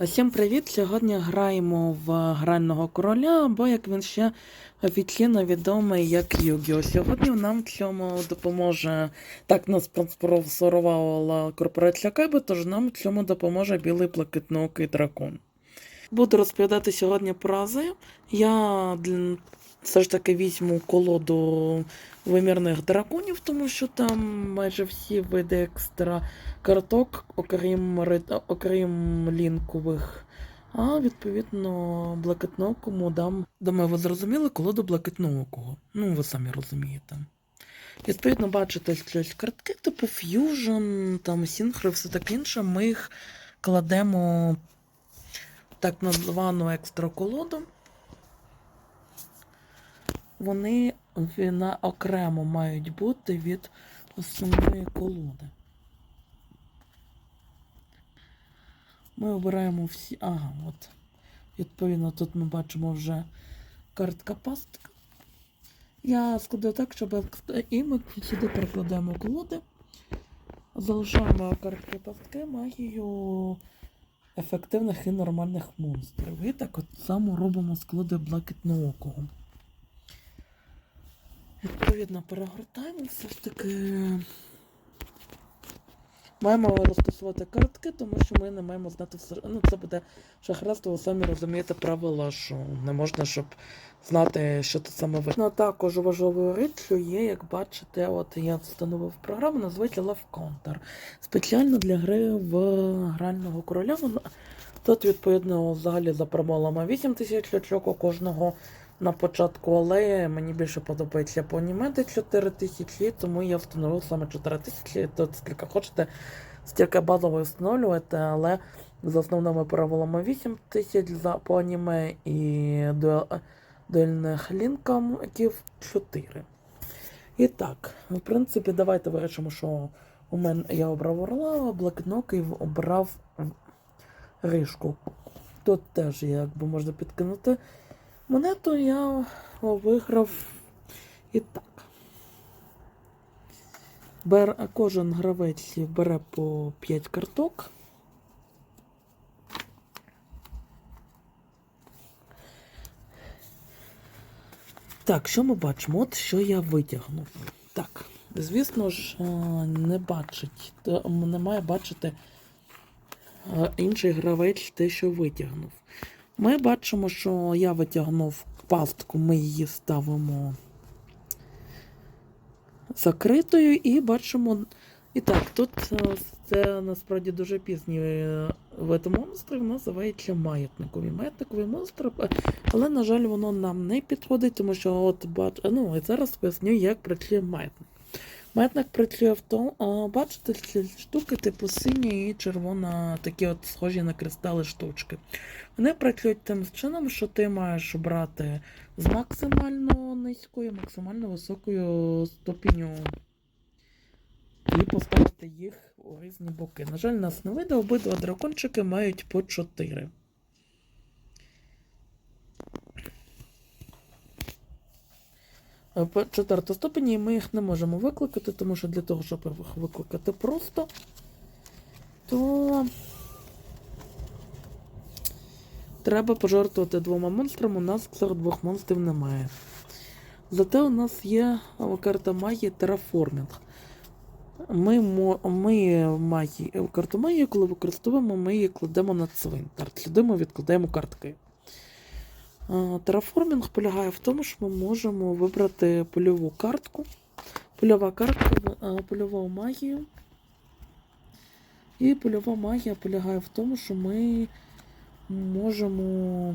Всім привіт! Сьогодні граємо в грального короля, або як він ще офіційно відомий як Югіо. Сьогодні нам в цьому допоможе так нас спонсорувала корпорація Кайби, тож нам в цьому допоможе білий блакитнокий дракон. Буду розповідати сьогодні про рази. Я все ж таки візьму колоду вимірних драконів, тому що там майже всі види екстра карток, окрім, окрім лінкових. А відповідно блакитноокому дам. Думаю, ви зрозуміли колоду блакитноокого. Ну, ви самі розумієте. Відповідно, бачите щось картки, типу Fusion, там Synchro, все таке інше. Ми їх кладемо так названу екстра колоду. Вони вона окремо мають бути від основної колоди. Ми обираємо всі. Ага, от. Відповідно, тут ми бачимо вже картка пастка. Я складаю так, щоб і ми сюди перекладаємо колоди. Залишаємо картки пастки магію ефективних і нормальних монстрів. І так от само робимо з колоди блакитноокого. Відповідно, перегортаємо все ж таки. Маємо розташувати картки, тому що ми не маємо знати все. Ну, це буде шахрайство, ви самі розумієте правила, що не можна, щоб знати, що тут саме ви. Ну, також важливою річчю є, як бачите, от я встановив програму, називається Love Counter. Спеціально для гри в грального короля. Тут, відповідно, взагалі за промолами 8 тисяч очок у кожного на початку, але мені більше подобається по анімеди 4 тисячі, тому я встановив саме 4 тисячі. Тут скільки хочете, стільки базово встановлюєте, але з основними правилами 8 тисяч за по аніме і дуельних лінків 4. І так, в принципі, давайте вирішимо, що у мене я обрав орла, блакнокий обрав ришку. Тут теж якби можна підкинути монету, я виграв і так. Бер, кожен гравець бере по 5 карток. Так, що ми бачимо? От що я витягнув. Так, звісно ж, е, не бачить, то не має бачити е, інший гравець те, що витягнув. Ми бачимо, що я витягнув пастку, ми її ставимо закритою і бачимо. І так, тут е, це насправді дуже пізній е, вид монстрів, називається маятникові. Маятникові монстри, е, але, на жаль, воно нам не підходить, тому що от бач... ну, і зараз поясню, як працює маятник. Маятник працює в тому, а, бачите, ці штуки типу синя і червона, такі от схожі на кристали штучки. Вони працюють тим чином, що ти маєш брати з максимально низькою, максимально високою ступінню і поставити їх у різні боки. На жаль, нас не вийде, обидва дракончики мають по 4. Е, По четверту ступені ми їх не можемо викликати, тому що для того, щоб їх викликати просто, то треба пожертвувати двома монстрами. У нас серед двох монстрів немає. Зате у нас є карта магії Terraforming. Ми, ми магії, е, карту магії, коли використовуємо, ми її кладемо на цвинтар. Сюди ми відкладаємо картки. Е, Тераформінг полягає в тому, що ми можемо вибрати польову картку. Польова картка, е, польову магію. І польова магія полягає в тому, що ми можемо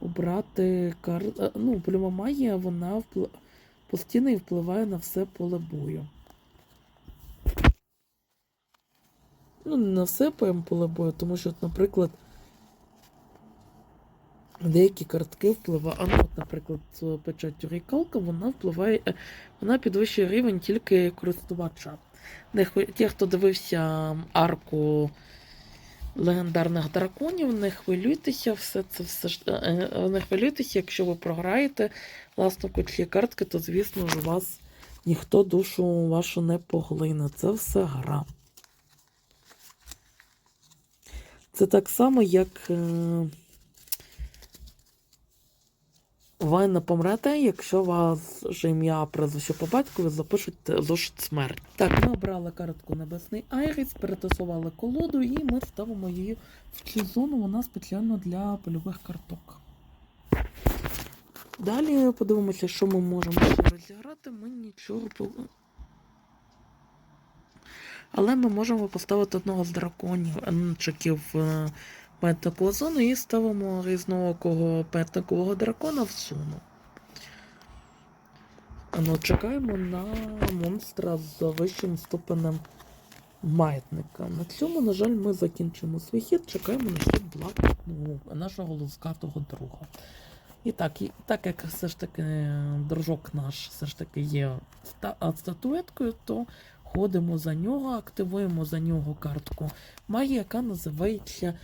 обрати карту. Ну, польова магія, вона впли... постійно і впливає на все поле бою. Ну, не на все поле бою, тому що, наприклад, деякі картки впливають. А ну, от, наприклад, з печаттю рікалка, вона впливає, е, вона підвищує рівень тільки користувача. Ті, хто дивився арку легендарних драконів, не хвилюйтеся, все це все е, е, не хвилюйтеся, якщо ви програєте власнику цієї картки, то звісно ж у вас ніхто душу вашу не поглине. Це все гра. Це так само, як ви не помрете, якщо вас же ім'я прізвище по батькові запишуть зошит смерть. Так, ми обрали картку Небесний Айріс, перетасували колоду і ми ставимо її в цю зону. Вона спеціально для польових карток. Далі подивимося, що ми можемо розіграти. Ми нічого. Але ми можемо поставити одного з драконів енчиків в пентакову зону і ставимо різноокого пентакового дракона в зону. Ну, чекаємо на монстра з вищим ступенем маятника. На цьому, на жаль, ми закінчимо свій хід, чекаємо на хід блакитного нашого лускатого друга. І так, і, так як все ж таки дружок наш все ж таки є ста, статуеткою, то ходимо за нього, активуємо за нього картку магії, яка називається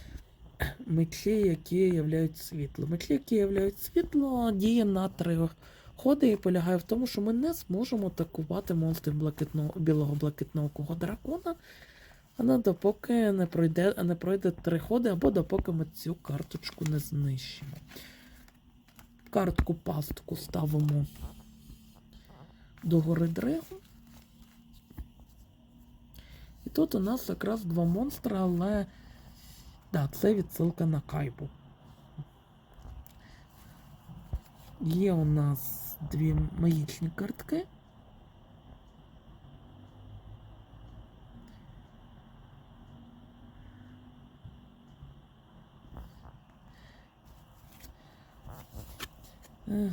мечі, які являють світло. Мечі, які являють світло, діє на три ходи і полягає в тому, що ми не зможемо атакувати монстрів білого блакитного дракона, а допоки не пройде, не пройде три ходи, або допоки ми цю карточку не знищимо. Картку пастку ставимо до гори Дрегу. І тут у нас якраз два монстри, але да, це відсилка на кайбу. Є у нас дві магічні картки. Ага.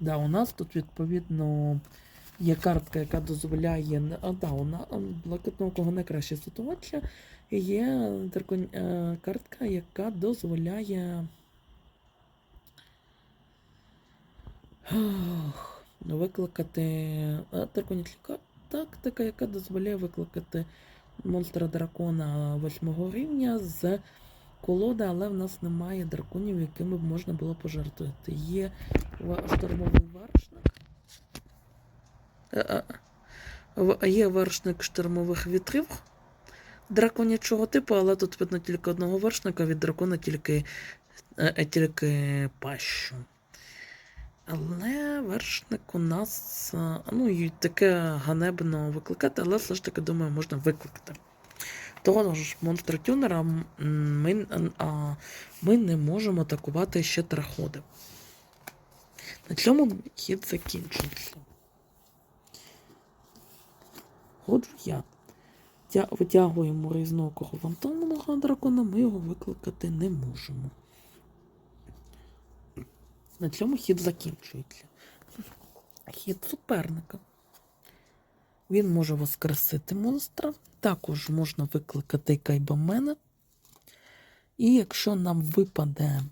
Да, у нас тут відповідно є картка, яка дозволяє. да, у блакитного кого найкраще ситуація. Є е, картка, яка дозволяє. Ах, Викликати. е, тактика, яка дозволяє викликати монстра дракона восьмого рівня з колоди, але в нас немає драконів, якими б можна було пожертвувати. Є ва- штормовий вершник. Е, е, в- Є вершник штормових вітрів драконячого типу, але тут видно тільки одного вершника, від дракона тільки, е, е, тільки пащу. Але вершник у нас, е, ну і таке ганебно викликати, але все ж таки, думаю, можна викликати. Того ж монстра тюнера ми, а, ми не можемо атакувати ще траходи. На цьому хід закінчується. Ходжу я. Витягуємо різного фантомного дракона, ми його викликати не можемо. На цьому хід закінчується. Хід суперника. Він може воскресити монстра. Також можна викликати кайбамена. І якщо нам випаде.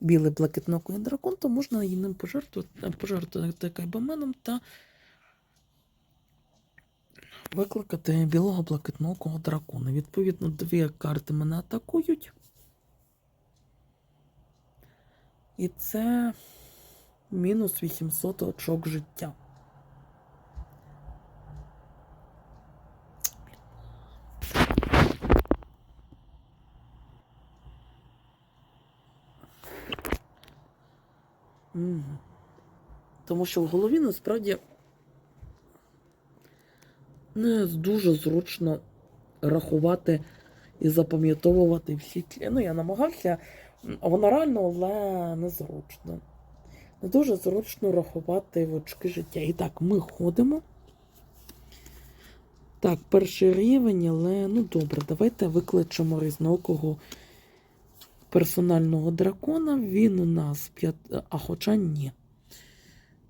Білий блакитнокий дракон, то можна і ним пожертвувати, пожертвувати кайбаменом та викликати білого блакитнокого дракона. Відповідно, дві карти мене атакують. І це мінус 800 очок життя. Тому що в голові насправді не дуже зручно рахувати і запам'ятовувати всі ті. Ну, я намагався, воно реально, але незручно. Не дуже зручно рахувати в очки життя. І так, ми ходимо. Так, перший рівень, але ну добре, давайте викличемо різноокого персонального дракона. Він у нас п'ят... А хоча ні.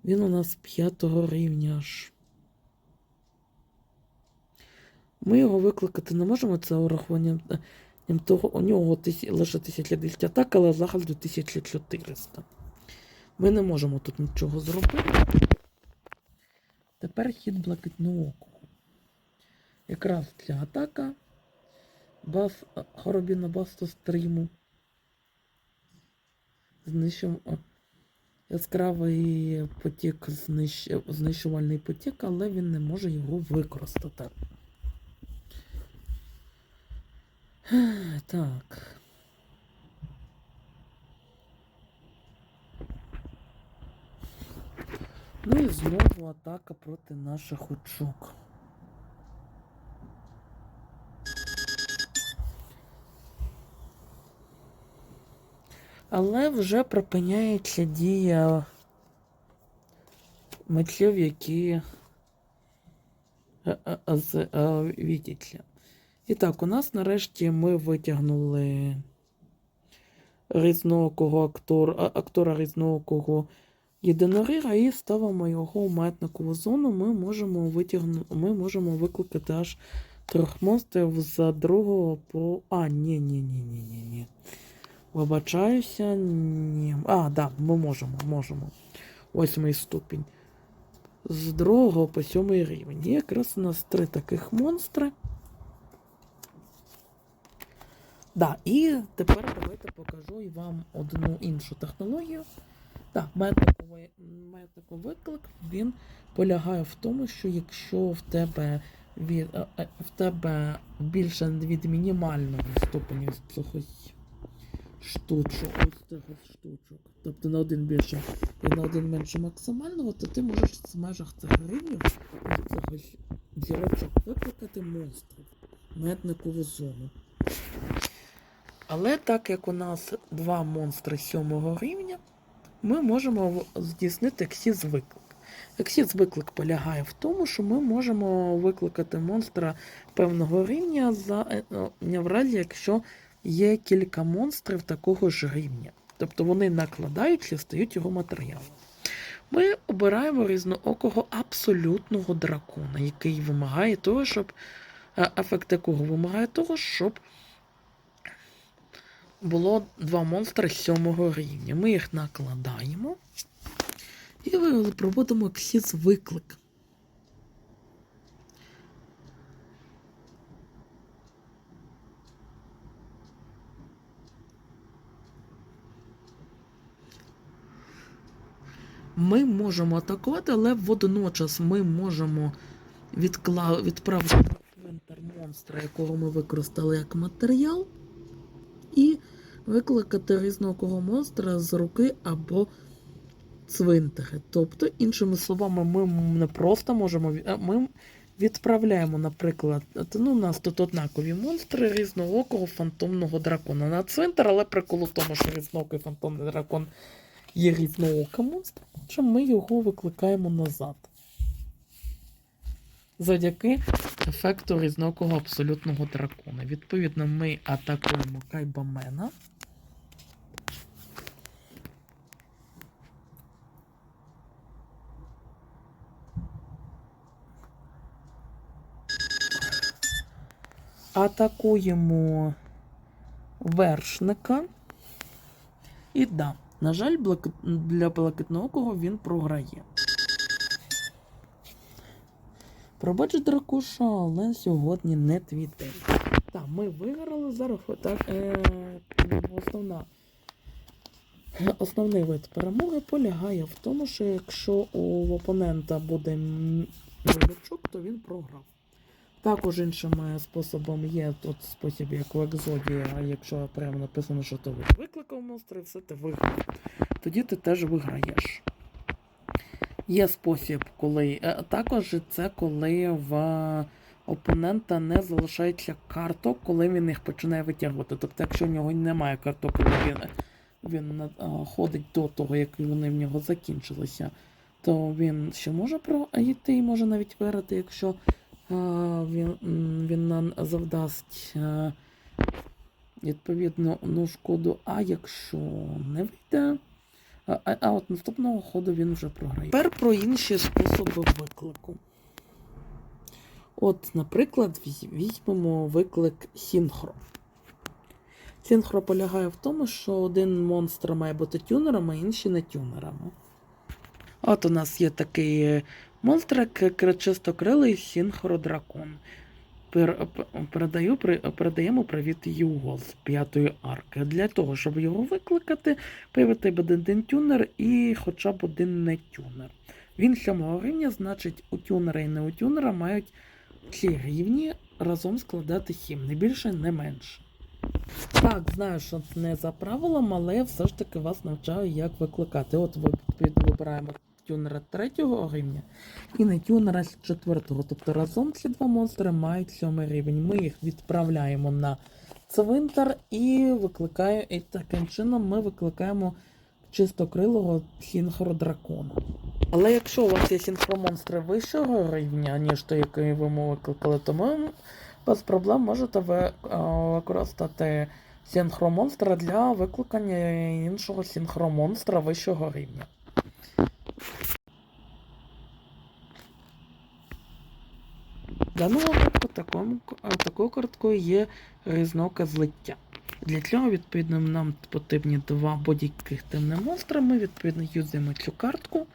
Він у нас п'ятого рівня аж. Ми його викликати не можемо, це урахуванням е, того, у нього тисяч, лише 1200 атак, але захист до 1400. Ми не можемо тут нічого зробити. Тепер хід блакитного окого. Якраз ця атака. Баф е, Хоробіна Басту стріму. Знищимо. о, яскравий потік, знищ... знищувальний потік, але він не може його використати. Так. Ну і знову атака проти наших очок. Але вже припиняється дія мечів, які е, е, е, Вітіча. І так, у нас нарешті ми витягнули різноокого актор, а- актора різноокого єдиноріга і ставимо його у маятникову зону. Ми можемо витягну... ми можемо викликати аж трьох монстрів за другого по. А, ні, ні, ні, ні, ні, ні. Вибачаюся, ні. А, да, ми можемо, можемо. Восьмий ступінь. З другого по сьомий рівень. І якраз у нас три таких монстри. Да, і тепер давайте покажу вам одну іншу технологію. Так, метниковий, метниковий виклик він полягає в тому, що якщо в тебе е, е, в тебе більше від мінімального ступеня ось штучок, ось цих штучок, тобто на один більше і на один менше максимального, то ти можеш в межах цих рівнів ось ось викликати монстрів, метникову зону. Але так як у нас два монстри сьомого рівня, ми можемо здійснити ексіз виклик. Ексіз виклик полягає в тому, що ми можемо викликати монстра певного рівня за е, е, разі, якщо є кілька монстрів такого ж рівня. Тобто вони накладаючи стають його матеріалом. Ми обираємо різноокого абсолютного дракона, який вимагає того, щоб е, ефект якого вимагає того, щоб було два монстри сьомого рівня. Ми їх накладаємо і проводимо ексіз виклик. Ми можемо атакувати, але водночас ми можемо відкла... відправити цвинтар монстра, якого ми використали як матеріал, і викликати різнокого монстра з руки або цвинтари. Тобто, іншими словами, ми не просто можемо ми відправляємо, наприклад, ну, у нас тут однакові монстри різноокого фантомного дракона на цвинтар, але прикол у тому, що різноокий фантомний дракон є різнооким монстром, що ми його викликаємо назад. Завдяки ефекту різнокого абсолютного дракона. Відповідно, ми атакуємо Кайбамена. Атакуємо вершника. І да, на жаль, для блакитноокого він програє. Пробач, дракуша, але сьогодні не твій день. Так, ми виграли зараз. Так, е, основна, основний вид перемоги полягає в тому, що якщо у опонента буде м- новачок, то він програв. Також іншим е, способом є тут спосіб, як в екзоді, а якщо прямо написано, що ти викликав монстра, і все ти виграв. Тоді ти теж виграєш. Є спосіб, коли. е, Також це коли в опонента не залишається карток, коли він їх починає витягувати. Тобто, якщо в нього немає карток, він, він е, ходить до того, як вони в нього закінчилися, то він ще може пройти і може навіть виграти, якщо е, він, він нам завдасть е, відповідно ну, шкоду. А якщо не вийде. А, а, от наступного ходу він вже програє. Тепер про інші способи виклику. От, наприклад, візьмемо виклик сінхро. Сінхро полягає в тому, що один монстр має бути тюнером, а інші не тюнерами. От у нас є такий е, монстр, як кричистокрилий сінхро пер, передаю, передаємо привіт Юго з п'ятої арки. Для того, щоб його викликати, появити один тюнер і хоча б один не тюнер. Він сьомого рівня, значить, у тюнера і не у тюнера мають ці рівні разом складати 7, не більше, не менше. Так, знаю, що це не за правилом, але я все ж таки вас навчаю, як викликати. От ви вибираємо тюнера третього рівня і не тюнера з четвертого. Тобто разом ці два монстри мають сьомий рівень. Ми їх відправляємо на цвинтар і викликаємо, і таким чином ми викликаємо чистокрилого сінхродракона. Але якщо у вас є сінхромонстри вищого рівня, ніж той, який ви ми викликали, то ми без проблем можете ви, використати синхромонстра для викликання іншого синхромонстра вищого рівня. Даному випадку такому, такою карткою є різноке злиття. Для цього, відповідно, нам потрібні два будь-яких темних монстри. Ми, відповідно, юзаємо цю картку.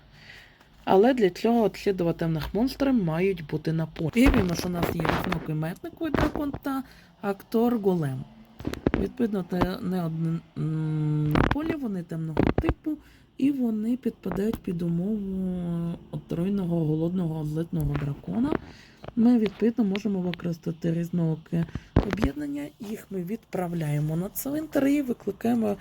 Але для цього ці два темних монстри мають бути на полі. Віримо, що у нас є різнокий метниковий дракон та актор Голем. Відповідно, те- не один м, на полі, вони темного типу, і вони підпадають під умову отруйного голодного злитного дракона. Ми відповідно можемо використати різнооке об'єднання. Їх ми відправляємо на цвинтар і викликаємо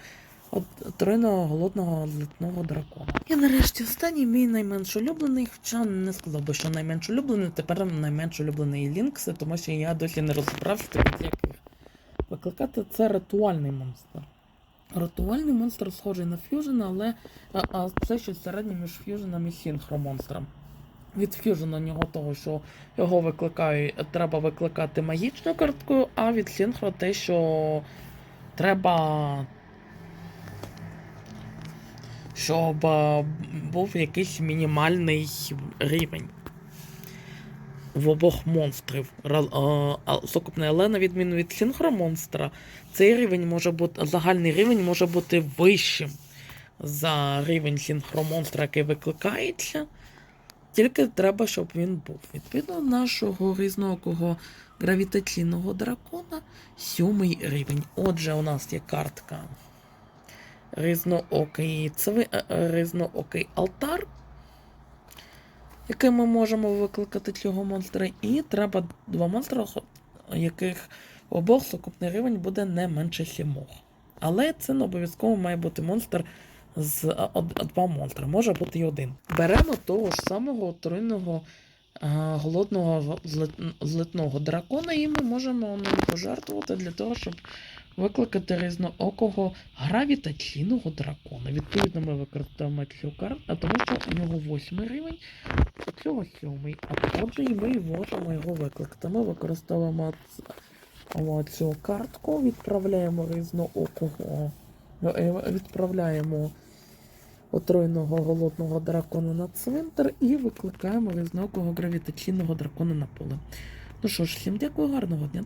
отруйного голодного злитного дракона. І нарешті останній мій найменш улюблений, хоча не сказав би, що найменш улюблений, тепер найменш улюблений Лінкси, тому що я досі не розібрався, від яких викликати це ритуальний монстр. Ритуальний монстр схожий на фьюжн, але а, а це щось середнє між фьюжном і сінхромонстром. Від фьюжна у нього того, що його викликає, треба викликати магічною карткою, а від синхро те, що треба. Щоб е, був якийсь мінімальний рівень в обох монстрів. Е, а, Сукупний, але на відміну від синхромонстра, цей рівень може бути, загальний рівень може бути вищим за рівень синхромонстра, який викликається. Тільки треба, щоб він був. Відповідно, нашого різноокого гравітаційного дракона сьомий рівень. Отже, у нас є картка різноокий, цви, е, е, різноокий алтар, який ми можемо викликати цього монстра. І треба два монстри, хо- яких обох сукупний рівень буде не менше сімох. Але це не обов'язково має бути монстр з а, два монстри, може бути і один. Беремо того ж самого отруйного голодного злитного дракона, і ми можемо ним пожертвувати для того, щоб викликати різноокого гравітаційного дракона. Відповідно, ми використовуємо цю карту, а тому що у нього восьмий рівень, у цього сьомий. А отже, і ми можемо його викликати. Ми використовуємо цю картку, відправляємо різноокого, е, відправляємо отруйного голодного дракона на цвинтар і викликаємо різноокого гравітаційного дракона на поле. Ну що ж, всім дякую, гарного дня.